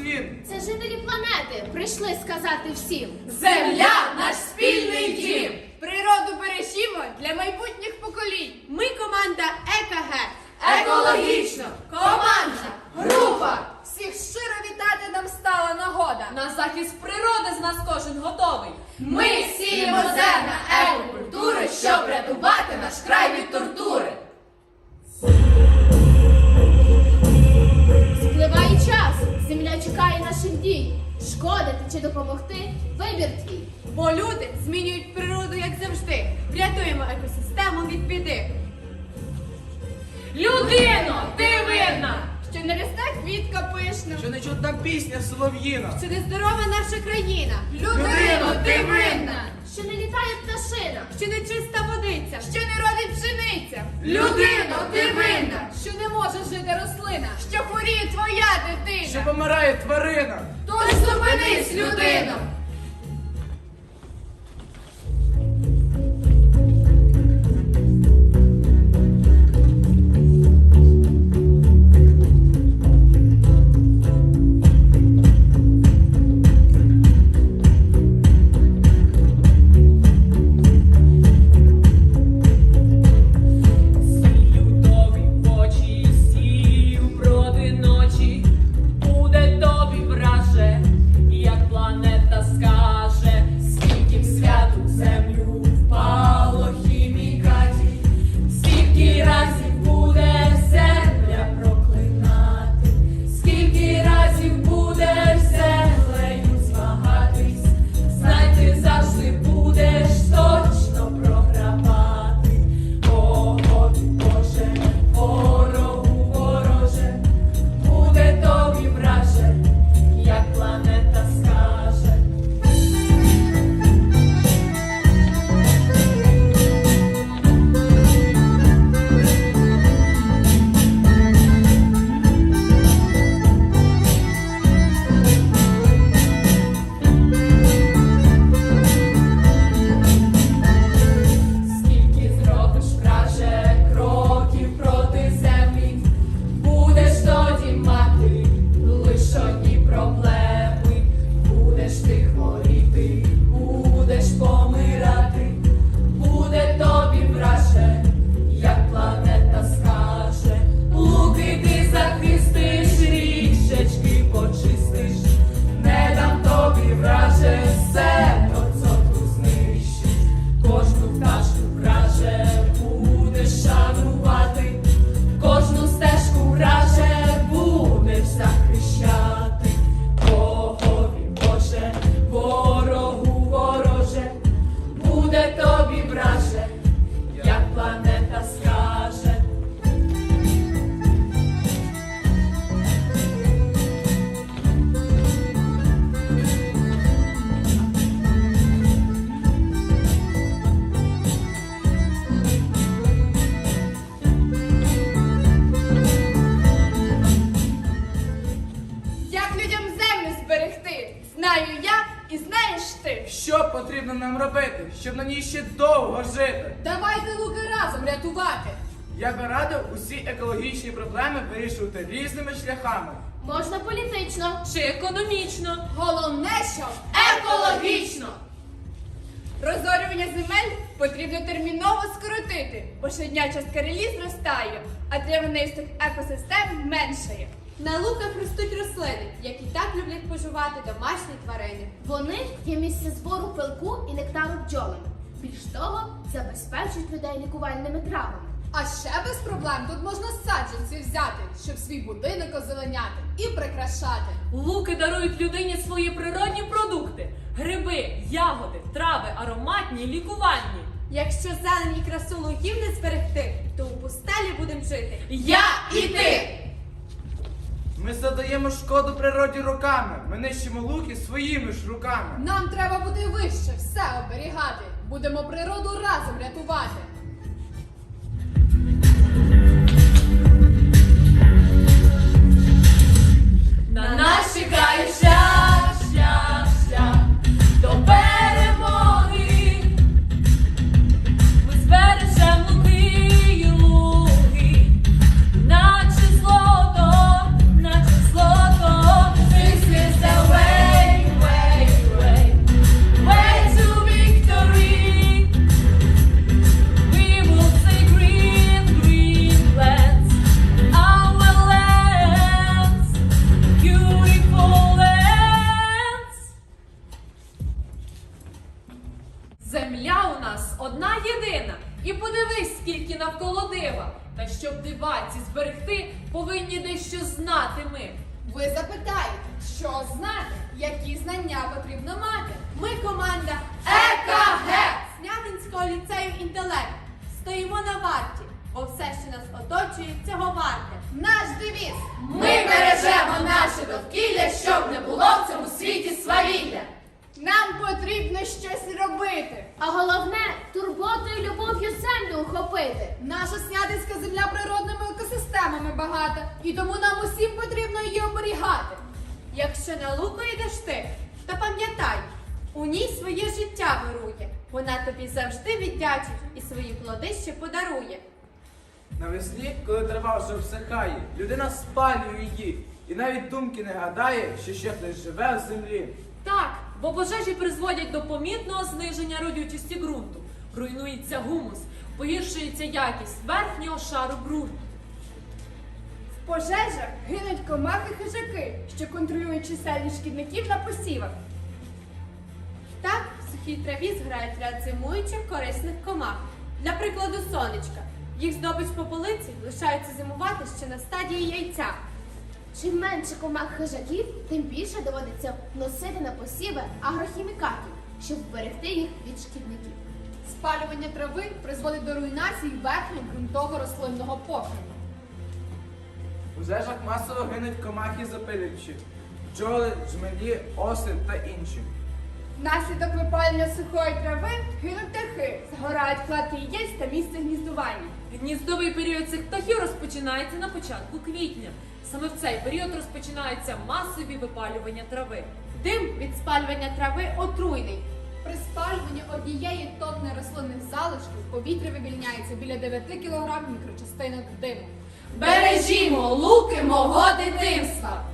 дзвін. Це жителі планети прийшли сказати всім. Земля наш спільний дім. Природу бережімо для майбутніх поколінь. Ми команда ЕКГ. Екологічно. Команда. Група! Всіх щиро вітати нам стала нагода. На захист природи з нас кожен готовий. Ми сіємо зерна екокультури, щоб рятувати наш край від тортури. Земля чекає наших дій. Шкодити чи допомогти вибір твій. Бо люди змінюють природу, як завжди. Врятуємо екосистему від біди. Людино, ти винна! Що не росте квітка пишна, Що не чутна пісня солов'їна. що не здорова наша країна. Людино, ти винна! Що не літає пташина. Що не чиста водиця, що не родить пшениця. Людино, помирає тварина. Тож зупинись, людино! Потрібно нам робити, щоб на ній ще довго жити? Давайте луки разом рятувати. Я би радив усі екологічні проблеми вирішувати різними шляхами. Можна політично. Чи економічно? Головне, що Екологічно! розорювання земель потрібно терміново скоротити, бо щодня частка реліз зростає, а травянистих екосистем меншає. На луках ростуть рослини, які так люблять поживати домашні тварини. Вони є місце збору пилку і нектару бджолами. Більш того, забезпечують людей лікувальними травами. А ще без проблем тут можна саджанці взяти, щоб свій будинок озеленяти і прикрашати. Луки дарують людині свої природні продукти: гриби, ягоди, трави, ароматні, лікувальні. Якщо зелень і красу луків не зберегти, то у пустелі будемо жити. Я і ти! Задаємо шкоду природі роками. Ми нищимо луки своїми ж руками. Нам треба бути вище, все оберігати. Будемо природу разом рятувати. На нас чекає шлях, повинні дещо знати ми. Ви запитаєте, що знати, які знання потрібно мати. Ми команда ЕКГ Снятинського ліцею інтелект. Стоїмо на варті, бо все, що нас оточує, цього варте. Наш девіз Ми бережемо наше довкілля, щоб не було в цьому світі свавілля. Нам потрібно щось робити. А головне турботою і любов'ю землю охопити. Наша снятинська земля природними екосистемами багата, і тому нам усім потрібно її оберігати. Якщо на луку йдеш ти, то пам'ятай, у ній своє життя вирує. Вона тобі завжди віддячить і свої плоди ще подарує. Навесні, коли трава вже всихає, людина спалює її. І навіть думки не гадає, що ще хтось живе в землі. Так, бо пожежі призводять до помітного зниження родючості ґрунту. Руйнується гумус, погіршується якість верхнього шару ґрунту. В пожежах гинуть комахи хижаки, що контролюють чисельність шкідників на посівах. Так, в сухій траві зграють ряд зимуючих корисних комах. Для прикладу, сонечка. Їх здобич по полиці лишаються зимувати ще на стадії яйця. Чим менше комах хижаків, тим більше доводиться носити на посіви агрохімікатів, щоб вберегти їх від шкідників. Спалювання трави призводить до руйнації верхнього ґрунтового рослинного покриву. У зежах масово гинуть комахи запилюючі, бджоли, жмелі, оси та інші. Внаслідок випалення сухої трави гинуть птахи, згорають кладки яєць та місце гніздування. Гніздовий період цих птахів розпочинається на початку квітня. Саме в цей період розпочинаються масові випалювання трави. Дим від спалювання трави отруйний. При спалюванні однієї тонни рослинних залишків в повітря вивільняється біля 9 кг мікрочастинок диму. Бережімо луки мого дитинства!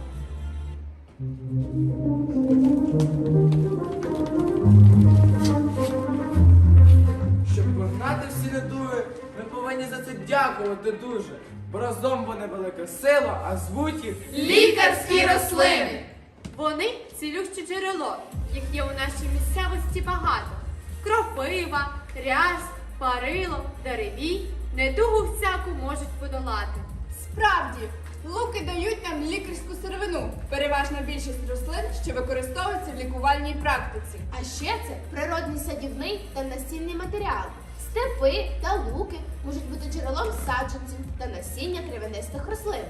Дякувати дуже. Бо разом вони велика сила, а звуть їх Лікарські рослини! Вони цілюще джерело, їх є у нашій місцевості багато. Кропива, ряс, парило, деревій, недугу всяку можуть подолати. Справді, луки дають нам лікарську сировину. Переважна більшість рослин, що використовуються в лікувальній практиці. А ще це природний садівний та насінний матеріал. Степи та луки можуть бути джерелом саджанців та насіння травянистих рослин.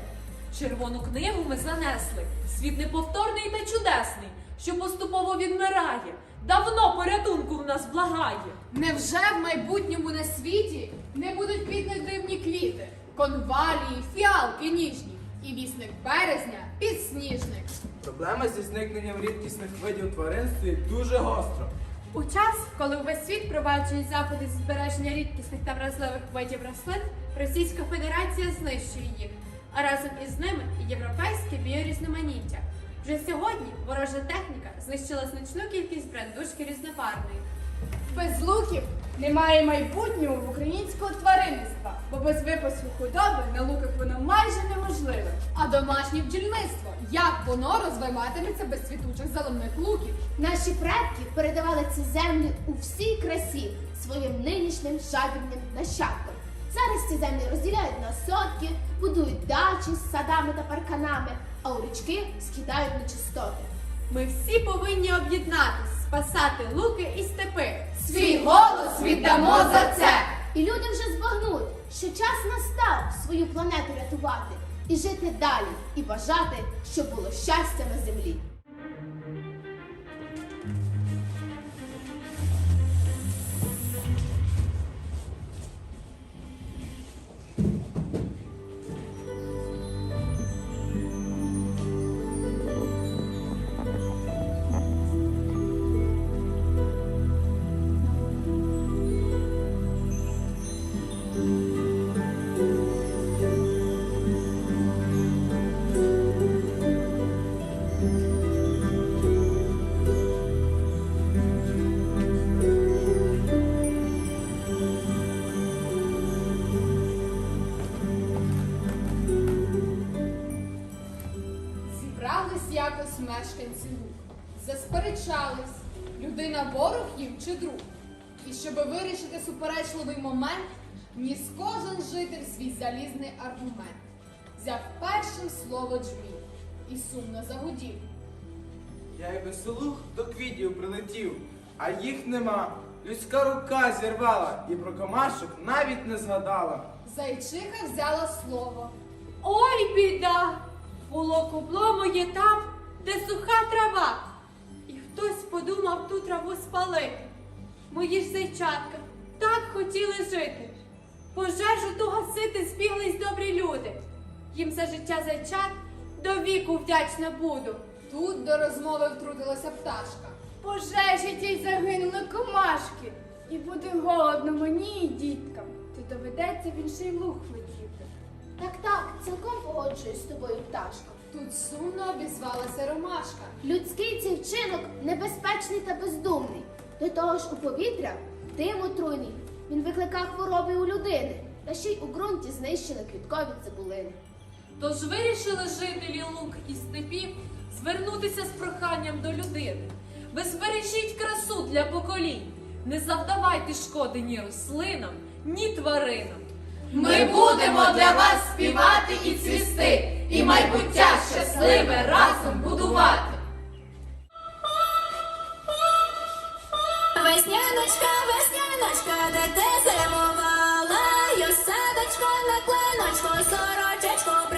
Червону книгу ми занесли. Світ неповторний та чудесний, що поступово відмирає. Давно порятунку в нас благає. Невже в майбутньому на світі не будуть квітнути дивні квіти, конвалії, фіалки ніжні і вісник березня підсніжник? Проблема зі зникненням рідкісних видів тварин стоїть дуже гостро. У час, коли увесь світ проваджує заходи зі збереження рідкісних та вразливих видів рослин, Російська Федерація знищує їх, а разом із ними і європейське біорізноманіття. Вже сьогодні ворожа техніка знищила значну кількість брендушки різнопарної. Без луків немає майбутнього в українського тваринництва, бо без випасу худоби на луках воно майже неможливе. А домашнє бджільництво, як воно розвиватиметься без світучих заливних луків? Наші предки передавали ці землі у всій красі своїм нинішнім жадібним нащадкам. Зараз ці землі розділяють на сотки, будують дачі з садами та парканами, а у річки скидають нечистоти. Ми всі повинні об'єднатись, спасати луки і степи. Свій голос віддамо за це! І люди вже збагнуть, що час настав свою планету рятувати і жити далі, і бажати, щоб було щастя на землі. Засперечались, людина ворог їм чи друг. І щоби вирішити суперечливий момент, ніс кожен житель свій залізний аргумент. взяв першим слово джміль і сумно загудів. Я як веселух до квітів прилетів, а їх нема. Людська рука зірвала і про комашок навіть не згадала. Зайчиха взяла слово. Ой, біда! Було кубло моє там, де суха трава. Хтось подумав ту траву спалити. Мої ж зайчатка так хотіли жити. Пожежу ту гасити збіглись добрі люди. Їм за життя зайчат до віку вдячна буду. Тут до розмови втрутилася пташка. Пожежі тій загинули комашки. І буде голодно мені і діткам. То доведеться в інший луг летіти. Так, так, цілком погоджуюсь з тобою, пташко. Тут сумно обізвалася ромашка. Людський цей вчинок небезпечний та бездумний. До того ж у повітря дим отруйний. Він викликав хвороби у людини, та ще й у ґрунті знищили квіткові цибулини. Тож вирішили жителі лук і степів звернутися з проханням до людини. Ви збережіть красу для поколінь, не завдавайте шкоди ні рослинам, ні тваринам. Ми будемо для вас співати і цвісти, і майбуття щасливе разом будувати. Весняночка, весняночка, де ти зимувала, я садочко на сорочечку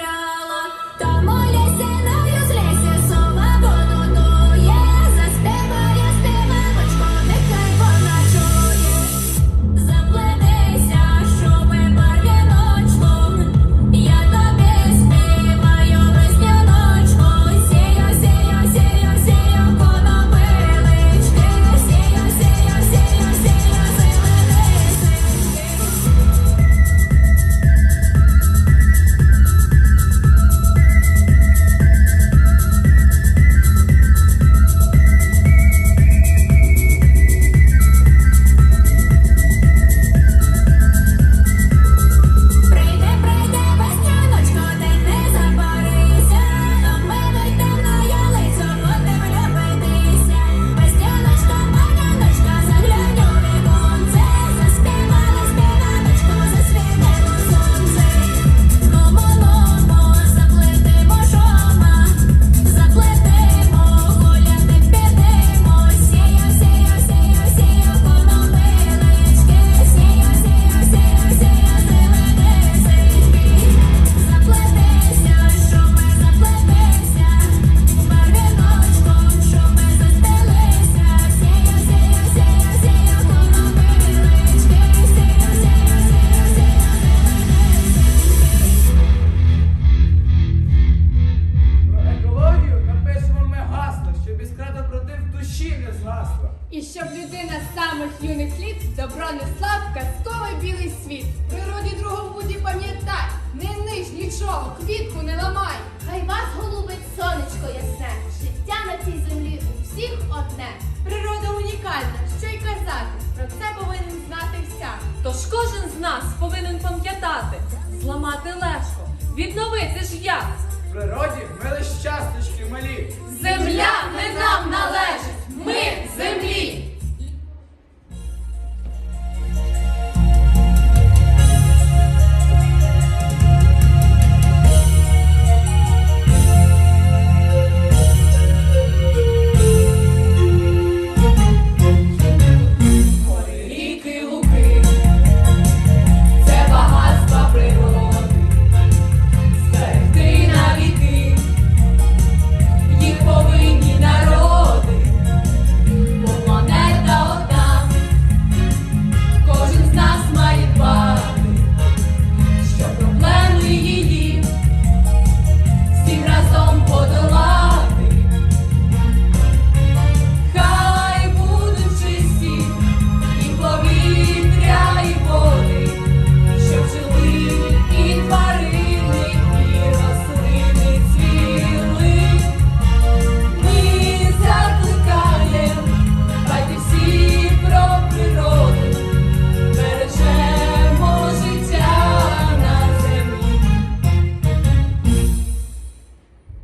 нічого, квітку не ламай. Хай вас голубить сонечко ясне, життя на цій землі у всіх одне. Природа унікальна, що й казати, про це повинен знати всяк. Тож кожен з нас повинен пам'ятати, зламати легко, відновити ж як. В природі ми лиш часточки малі. Земля не нам належить, ми землі.